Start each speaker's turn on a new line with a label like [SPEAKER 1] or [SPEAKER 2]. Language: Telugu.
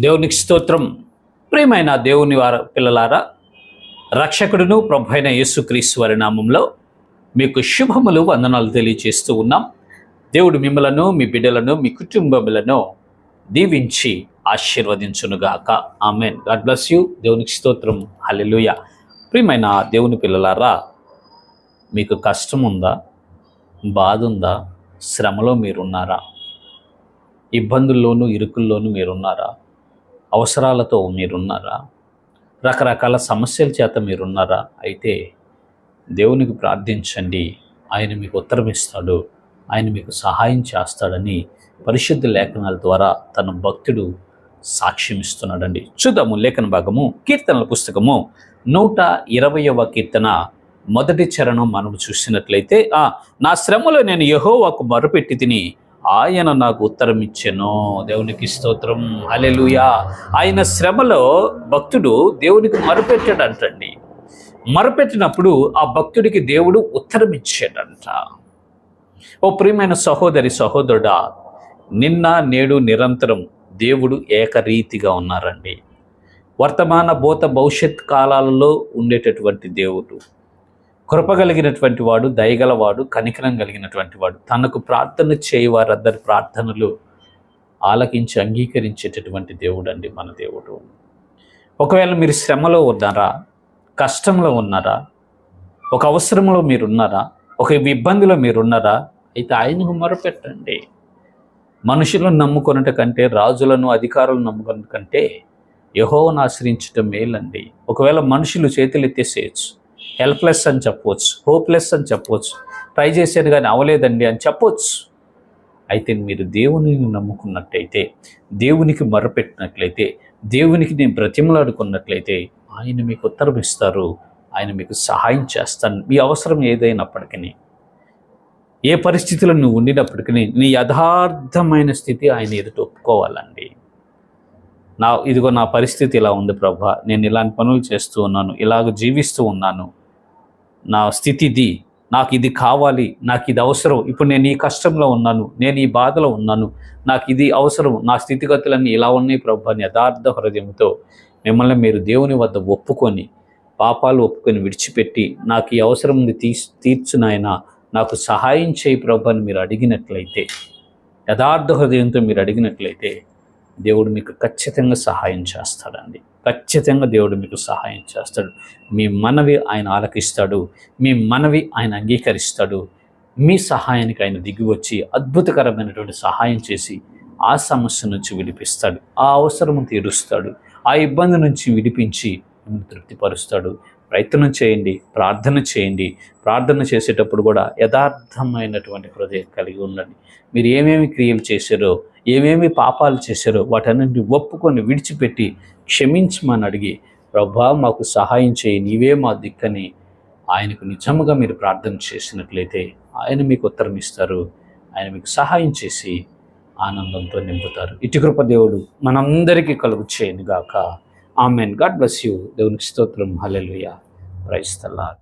[SPEAKER 1] దేవునికి స్తోత్రం. ప్రియమైన దేవుని వార పిల్లలారా రక్షకుడును ప్రభు అయిన యేసుక్రీస్తు వారి నామంలో మీకు శుభములు వందనాలు తెలియజేస్తూ ఉన్నాం. దేవుడు మిమ్మలను మీ బిడ్డలను మీ కుటుంబములను దీవించి ఆశీర్వదించునుగాక. ఆమెన్. God bless you. దేవునికి స్తోత్రం. హలెలుయ ప్రియమైన దేవుని పిల్లలారా మీకు కష్టం ఉందా బాధ ఉందా శ్రమలో మీరున్నారా? ఇబ్బందుల్లోనూ ఇరుకుల్లోనూ మీరున్నారా? అవసరాలతో మీరున్నారా? రకరకాల సమస్యల చేత మీరున్నారా? అయితే దేవునికి ప్రార్థించండి. ఆయన మీకు ఉత్తరం ఇస్తాడు. ఆయన మీకు సహాయం చేస్తాడని పరిశుద్ధ లేఖనాల ద్వారా తన భక్తుడు సాక్ష్యం ఇస్తున్నాడండి చూద్దాము లేఖన భాగము కీర్తనల పుస్తకము నూట ఇరవయవ కీర్తన. మొదటి చరణం మనం చూసినట్లయితే నా శ్రమలో నేను యహోవాకు మరుపెట్టి తిని ఆయన నాకు ఉత్తరం ఇచ్చెను. దేవునికి స్తోత్రం. అలెలుయా ఆయన శ్రమలో భక్తుడు దేవునికి మరపెట్టాడంటండి. మరపెట్టినప్పుడు ఆ భక్తుడికి దేవుడు ఉత్తరం ఇచ్చాడంట. ఓ ప్రియమైన సహోదరి సహోదరుడా నిన్న నేడు నిరంతరం దేవుడు ఏకరీతిగా ఉన్నారండి. వర్తమాన భూత భవిష్యత్ కాలాలలో ఉండేటటువంటి దేవుడు. కృపగలిగినటువంటి వాడు దయగలవాడు కనికరం కలిగినటువంటి వాడు తనకు ప్రార్థన చేయవారందరి ప్రార్థనలు ఆలకించి అంగీకరించేటటువంటి దేవుడు అండి మన దేవుడు. ఒకవేళ మీరు శ్రమలో ఉన్నారా కష్టంలో ఉన్నారా ఒక అవసరంలో మీరున్నారా ఒక ఇబ్బందిలో మీరున్నారా అయితే ఆయనకు మొరపెట్టండి. మనుషులను నమ్ముకొనట కంటే రాజులను అధికారులను నమ్ముకొనట కంటే యహోవను ఆశ్రయించటం మేలండి. ఒకవేళ మనుషులు చేతులు ఎత్తేసేయచ్చు హెల్ప్లెస్ అని చెప్పవచ్చు హోప్లెస్ అని చెప్పవచ్చు ట్రై చేశాను కానీ అవలేదండి అని చెప్పవచ్చు అయితే మీరు దేవుని నమ్ముకున్నట్లయితే దేవునికి మొరపెట్టినట్లయితే దేవునికి నేను బ్రతిమలాడుకున్నట్లయితే ఆయన మీకు ఉత్తరం ఇస్తారు ఆయన మీకు సహాయం చేస్తాను. మీ అవసరం ఏదైనప్పటికీ ఏ పరిస్థితిలో నువ్వు ఉండినప్పటికీ నీ యథార్థమైన స్థితి ఆయన ఎదుట ఒప్పుకోవాలండి. నా ఇదిగో నా పరిస్థితి ఇలా ఉంది ప్రభా నేను ఇలాంటి పనులు చేస్తూ ఉన్నాను ఇలాగ జీవిస్తూ ఉన్నాను నా స్థితి ఇది నాకు ఇది కావాలి నాకు ఇది అవసరం. ఇప్పుడు నేను ఈ కష్టంలో ఉన్నాను నేను ఈ బాధలో ఉన్నాను. నాకు ఇది అవసరం నా స్థితిగతులన్నీ ఇలా ఉన్నాయి ప్రభు అని యథార్థ హృదయంతో మిమ్మల్ని మీరు దేవుని వద్ద ఒప్పుకొని పాపాలు ఒప్పుకొని విడిచిపెట్టి నాకు ఈ అవసరం ఉంది తీ తీర్చునాయన నాకు సహాయం చేయి ప్రభు అని మీరు అడిగినట్లయితే యథార్థ హృదయంతో మీరు అడిగినట్లయితే దేవుడు మీకు ఖచ్చితంగా సహాయం చేస్తాడండి. ఖచ్చితంగా దేవుడు మీకు సహాయం చేస్తాడు. మీ మనవి ఆయన ఆలకిస్తాడు. మీ మనవి ఆయన అంగీకరిస్తాడు. మీ సహాయానికి ఆయన దిగి వచ్చి అద్భుతకరమైనటువంటి సహాయం చేసి ఆ సమస్య నుంచి విడిపిస్తాడు. ఆ అవసరము తీరుస్తాడు. ఆ ఇబ్బంది నుంచి విడిపించి మిమ్మల్ని తృప్తిపరుస్తాడు. ప్రయత్నం చేయండి. ప్రార్థన చేయండి. ప్రార్థన చేసేటప్పుడు కూడా యథార్థమైనటువంటి హృదయం కలిగి ఉండండి. మీరు ఏమేమి క్రియలు చేశారో ఏమేమి పాపాలు చేశారో వాటన్నింటిని ఒప్పుకొని విడిచిపెట్టి క్షమించమని అడిగి ప్రభా మాకు సహాయం చేయి నీవే మా దిక్కని ఆయనకు నిజముగా మీరు ప్రార్థన చేసినట్లయితే ఆయన మీకు ఉత్తరం ఇస్తారు. ఆయన మీకు సహాయం చేసి ఆనందంతో నింపుతారు. ఇటు కృప దేవుడు మనందరికీ కలుగు చేయను గాక ఆమెన్. God bless you. దేవునికి స్తోత్రం. హల్లెలూయా. క్రైస్తల్లా